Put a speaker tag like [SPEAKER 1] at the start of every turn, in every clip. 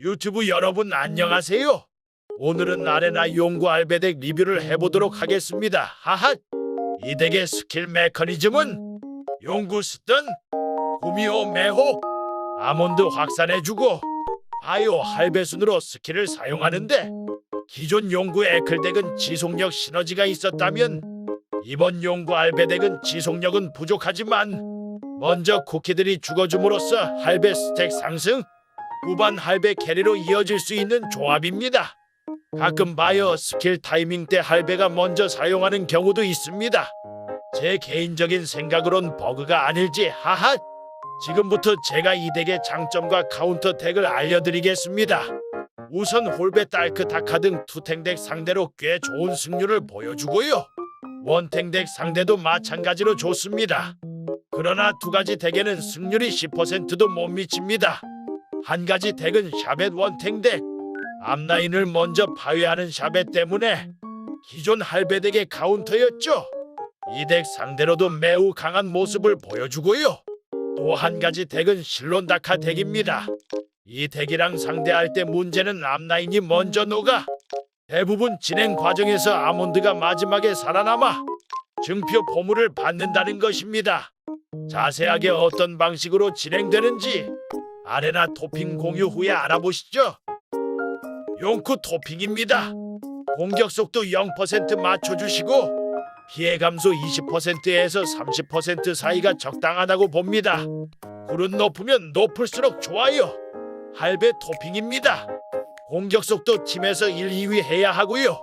[SPEAKER 1] 유튜브 여러분 안녕하세요. 오늘은 아레나 용구 알베덱 리뷰를 해보도록 하겠습니다. 하하. 이 덱의 스킬 메커니즘은 용구 쓰던 구미호 매호 아몬드 확산해주고 바이오 할배순으로 스킬을 사용하는데 기존 용구 에클덱은 지속력 시너지가 있었다면 이번 용구 알베덱은 지속력은 부족하지만 먼저 쿠키들이 죽어줌으로써 할배 스택 상승 후반 할배 캐리로 이어질 수 있는 조합입니다. 가끔 바이오 스킬 타이밍 때 할배가 먼저 사용하는 경우도 있습니다. 제 개인적인 생각으론 버그가 아닐지 하하. 지금부터 제가 이 덱의 장점과 카운터 덱을 알려드리겠습니다. 우선 홀베 딸크 다카 등 투탱 덱 상대로 꽤 좋은 승률을 보여주고요. 원탱 덱 상대도 마찬가지로 좋습니다. 그러나 두 가지 덱에는 승률이 10%도 못 미칩니다. 한 가지 덱은 샤벳 원탱 덱. 앞라인을 먼저 파괴하는 샤벳 때문에 기존 할배 덱의 카운터였죠. 이 덱 상대로도 매우 강한 모습을 보여주고요. 또 한 가지 덱은 실론다카 덱입니다. 이 덱이랑 상대할 때 문제는 앞라인이 먼저 녹아 대부분 진행 과정에서 아몬드가 마지막에 살아남아 증표 포물을 받는다는 것입니다. 자세하게 어떤 방식으로 진행되는지 아레나 토핑 공유 후에 알아보시죠. 용쿠 토핑입니다. 공격 속도 0% 맞춰주시고 피해 감소 20%에서 30% 사이가 적당하다고 봅니다. 굴은 높으면 높을수록 좋아요. 할배 토핑입니다. 공격 속도 팀에서 1, 2위 해야 하고요.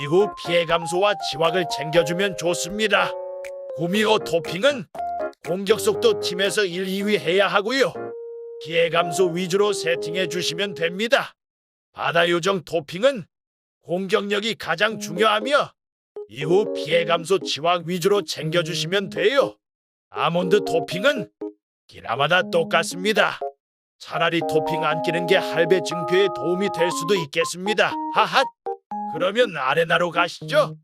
[SPEAKER 1] 이후 피해 감소와 지wak을 챙겨주면 좋습니다. 구미호 토핑은 공격 속도 팀에서 1, 2위 해야 하고요. 피해 감소 위주로 세팅해 주시면 됩니다. 바다 요정 토핑은 공격력이 가장 중요하며 이후 피해 감소 지왁 위주로 챙겨주시면 돼요. 아몬드 토핑은 기라마다 똑같습니다. 차라리 토핑 안 끼는 게 할배 증표에 도움이 될 수도 있겠습니다. 하하. 그러면 아레나로 가시죠.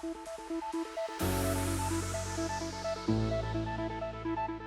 [SPEAKER 1] Thank you.